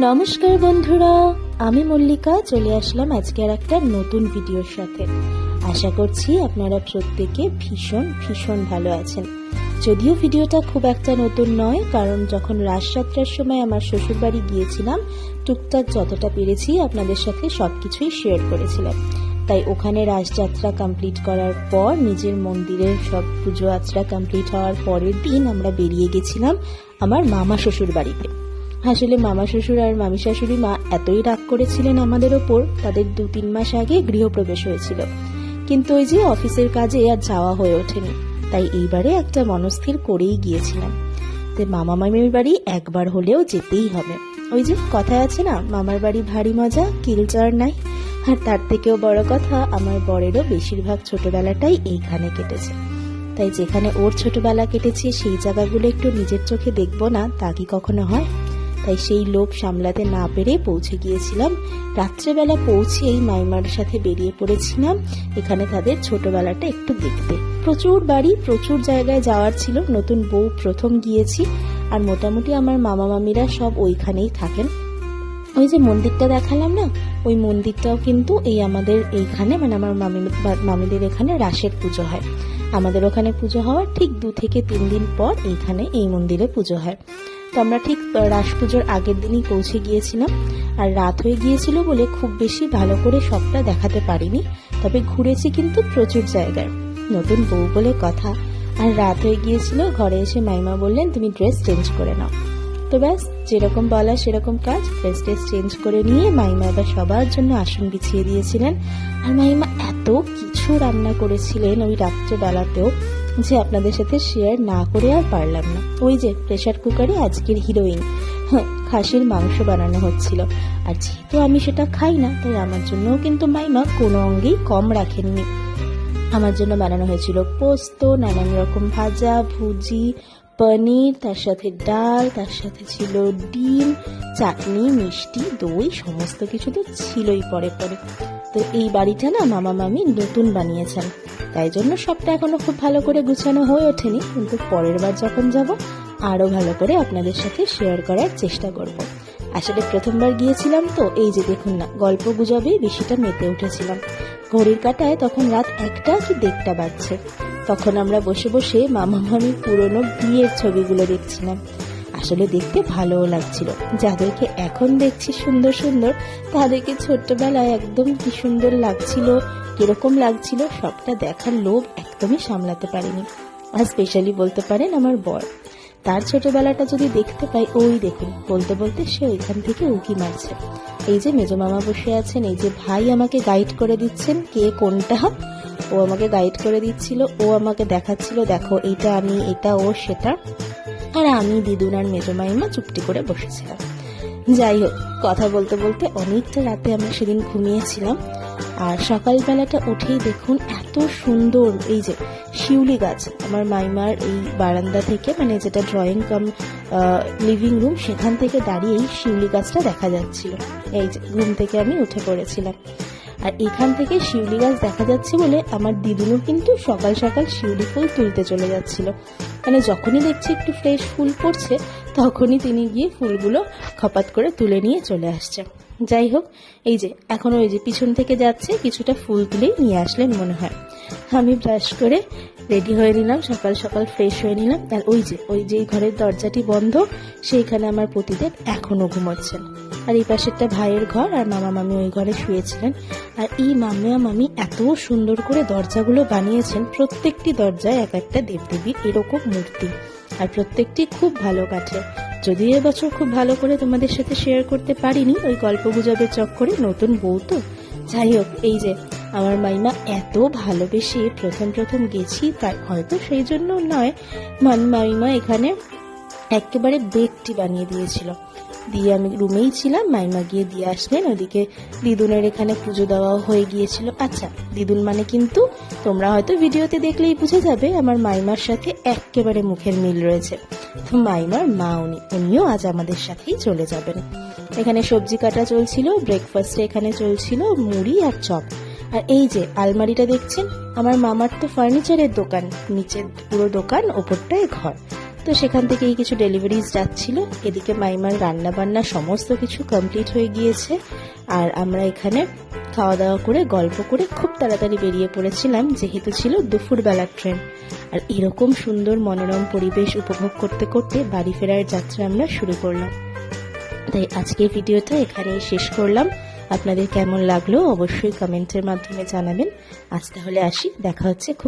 নমস্কার বন্ধুরা, আমি মল্লিকা, চলে আসলাম আজকে আর একটা নতুন ভিডিওর সাথে। আশা করছি আপনারা প্রত্যেকে ভীষণ ভীষণ ভালো আছেন। যদিও ভিডিওটা খুব একটা নতুন নয়, কারণ যখন রাজযাত্রার সময় আমার শ্বশুরবাড়ি গিয়েছিলাম, টুকটাক যতটা পেরেছি আপনাদের সাথে সব কিছুই শেয়ার করেছিলাম। তাই ওখানে রাজযাত্রা কমপ্লিট করার পর, নিজের মন্দিরের সব পুজো আচরা কমপ্লিট হওয়ার পরের দিন আমরা বেরিয়ে গেছিলাম আমার মামা শ্বশুর বাড়িতে আসলে মামা শ্বশুর আর মামি শাশুড়ি মা এতই রাগ করেছিলেন আমাদের ওপর, তাদের দু তিন মাস আগে গৃহপ্রবেশ হয়েছিল। কিন্তু ওই যে অফিসের কাজে আর যাওয়া হয়ে ওঠেনি, তাই এইবারে একটা মনস্থির করেই গিয়েছিলাম। তো মামা মামির বাড়ি একবার হলেও যেতেই হবে। ওই যে কথায় আছে না, মামার বাড়ি ভারী মজা কিলচার নাই। আর তার থেকেও বড় কথা, আমার বরেরও বেশিরভাগ ছোটবেলাটাই এইখানে কেটেছে। তাই যেখানে ওর ছোটবেলা কেটেছে, সেই জায়গাগুলো একটু নিজের চোখে দেখব না, তা কি কখনো হয়? তাই সেই লোভ সামলাতে না পেরে পৌঁছে গিয়েছিলাম। রাত্রেবেলা পৌঁছেই মাইমার সাথে বেরিয়ে পড়েছিলাম। এখানে তাদের ছোটবেলাটা একটু দেখতে। প্রচুর বাড়ি, প্রচুর জায়গায় যাওয়ার ছিল। নতুন বউ প্রথম গিয়েছি। আর মোটামুটি আমার মামা মামিরা সব ওইখানেই থাকেন। ওই যে মন্দিরটা দেখালাম না? ওই মন্দিরটাও কিন্তু এই আমাদের এইখানে মানে আমার মামি, মামিদের এখানে রাসের পুজো হয়। আমাদের ওখানে পুজো হওয়ার ঠিক দু থেকে তিন দিন পর এইখানে এই মন্দিরে পুজো হয়। তো আমরা ঠিক রাস পুজোর আগের দিনই পৌঁছে গিয়েছিলাম। আর রাত হয়ে গিয়েছিল বলে খুব বেশি ভালো করে সবটা দেখাতে পারিনি। তবে ঘুরেছি কিন্তু প্রচুর জায়গায়। নতুন বউ বলে কথা। আর রাত হয়ে গিয়েছিল, ঘরে এসে মাইমা বললেন, তুমি ড্রেস চেঞ্জ করে নাও। তো ব্যাস, যেরকম বলা সেরকম কাজ ড্রেস ট্রেস চেঞ্জ করে নিয়ে মাইমা এবার সবার জন্য আসন বিছিয়ে দিয়েছিলেন। আর মাইমা এত কিছু রান্না করেছিলেন ওই রাত্রেবেলাতেও যে আপনাদের সাথে শেয়ার না করে আর পারলাম না। ওই যে প্রেশার কুকারে আজকের হিরোইন হ্যাঁ খাসির মাংস বানানো হচ্ছিল। আর যেহেতু আমি সেটা খাই না, তাই আমার জন্যও কিন্তু মাইমা কোনো অঙ্গেই কম রাখেননি। আমার জন্য বানানো হয়েছিল পোস্ত, নানান রকম ভাজা, ভুজি পনির, তার সাথে ডাল, তার সাথে ছিল ডিম, চাটনি, মিষ্টি, দই, সমস্ত কিছু তো ছিলই পরে পরে। তো এই বাড়িটা না মামা মামি নতুন বানিয়েছেন। তাই জন্য সবটা এখনও খুব ভালো করে গুছানো হয়ে ওঠেনি। কিন্তু পরের বার যখন যাব আরও ভালো করে আপনাদের সাথে শেয়ার করার চেষ্টা করব। আসলে প্রথমবার গিয়েছিলাম তো, এই যে দেখুন না, গল্প গুজবে বেশিটা মেতে উঠেছিলাম। ঘড়ির কাটায় তখন রাত একটা কি দেড়টা বাজছে। তখন আমরা বসে বসে মামা মামির পুরনো বিয়ের ছবিগুলো দেখছিলাম। আসলে দেখতে ভালোও লাগছিল। যাদেরকে এখন দেখছি সুন্দর সুন্দর, তাদেরকে ছোট্টবেলায় একদম কি সুন্দর লাগছিল, কীরকম লাগছিল, সবটা দেখার লোভ একদমই সামলাতে পারিনি। আর স্পেশালি বলতে পারেন আমার বর। তার ছোটবেলাটা যদি দেখতে পাই, ওই দেখুন, বলতে বলতে সে ওইখান থেকে উকি মারছে। এই যে মেজো মামা বসে আছেন, এই যে ভাই আমাকে গাইড করে দিচ্ছেন, কে কোনটা ও আমাকে গাইড করে দিচ্ছিল, ও আমাকে দেখাচ্ছিল, দেখো এটা আমি, এটা ও, সেটা। আর আমি, দিদুন আর মেজো মাইমা চুপটি করে বসেছিলাম। যাই হোক, কথা বলতে বলতে অনেকটা রাতে আমি সেদিন ঘুমিয়েছিলাম। আর সকালবেলাটা উঠেই দেখুন এত সুন্দর, এই যে শিউলি গাছ, আমার মাইমার এই বারান্দা থেকে মানে যেটা ড্রয়িং কাম লিভিং রুম সেখান থেকে দাঁড়িয়েই শিউলি গাছটা দেখা যাচ্ছিল। এই যে, ঘুম থেকে আমি উঠে পড়েছিলাম। আর এখান থেকে শিউলি গাছ দেখা যাচ্ছে বলে আমার দিদুনও কিন্তু সকাল সকাল শিউলি ফুল তুলতে চলে যাচ্ছিল। মানে যখনই দেখছি একটু ফ্রেশ ফুল পড়ছে, তখনই তিনি গিয়ে ফুলগুলো খপাত করে তুলে নিয়ে চলে আসছে। যাই হোক, এই যে এখন ওই যে পিছন থেকে যাচ্ছে, কিছুটা ফুল তুলেই নিয়ে আসলেন মনে হয়। আমি ব্রাশ করে রেডি হয়ে নিলাম, সকাল সকাল ফ্রেশ হয়ে নিলাম। আর ওই যে ওই যে ঘরের দরজাটি বন্ধ, সেইখানে আমার পতিদেব এখনও ঘুমোচ্ছেন। আর এই পাশেরটা ভাইয়ের ঘর, আর মামা মামি ওই ঘরে শুয়েছিলেন। আর এই মামিয়া মামি এত সুন্দর করে দরজাগুলো বানিয়েছেন, প্রত্যেকটি দরজায় এক একটা দেবদেবীর এরকম মূর্তি। আর প্রত্যেকটি খুব ভালো কাঠের। যদিও এবছর খুব ভালো করে তোমাদের সাথে শেয়ার করতে পারিনি, ওই গল্প গুজবের চক্করে নতুন বউ তো। যাই হোক, এই যে, আমার মাইমা এত ভালোবেসে প্রথম প্রথম গেছি, তার হয়তো সেই জন্য নয়। মাইমা এখানে একেবারে বেডটি বানিয়ে দিয়েছিল। দিয়ে আমি রুমেই ছিলাম, মাইমা গিয়ে দিয়ে আসলেন, ওদিকে দিদুনের এখানে পুজো দেওয়াও হয়ে গিয়েছিল। আচ্ছা দিদুন মানে কিন্তু তোমরা হয়তো ভিডিওতে দেখলেই বুঝে যাবে, আমার মাইমার সাথে একেবারে মুখের মিল রয়েছে। তো মাইমার মা উনি, উনিও আজ আমাদের সাথেই চলে যাবেন। এখানে সবজি কাটা চলছিল ব্রেকফাস্টে এখানে চলছিল মুড়ি আর চপ। আর এই যে আলমারিটা দেখছেন, আমার মামার তো ফার্নিচারের দোকান, নিচের পুরো দোকান, ওপরটায় ঘর। তো সেখান থেকেই কিছু ডেলিভারিজ যাচ্ছিল। এদিকে মাইমার রান্না বান্না সমস্ত কিছু কমপ্লিট হয়ে গিয়েছে। আর আমরা এখানে খাওয়া দাওয়া করে, গল্প করে খুব তাড়াতাড়ি বেরিয়ে পড়েছিলাম, যেহেতু ছিল দুপুরবেলার ট্রেন আর এরকম সুন্দর মনোরম পরিবেশ উপভোগ করতে করতে বাড়ি ফেরার যাত্রা আমরা শুরু করলাম। তাই আজকের ভিডিওটা এখানেই শেষ করলাম। আপনাদের কেমন লাগল অবশ্যই কমেন্টের মাধ্যমে জানাবেন। আজ তাহলে আসি, দেখা হচ্ছে খুব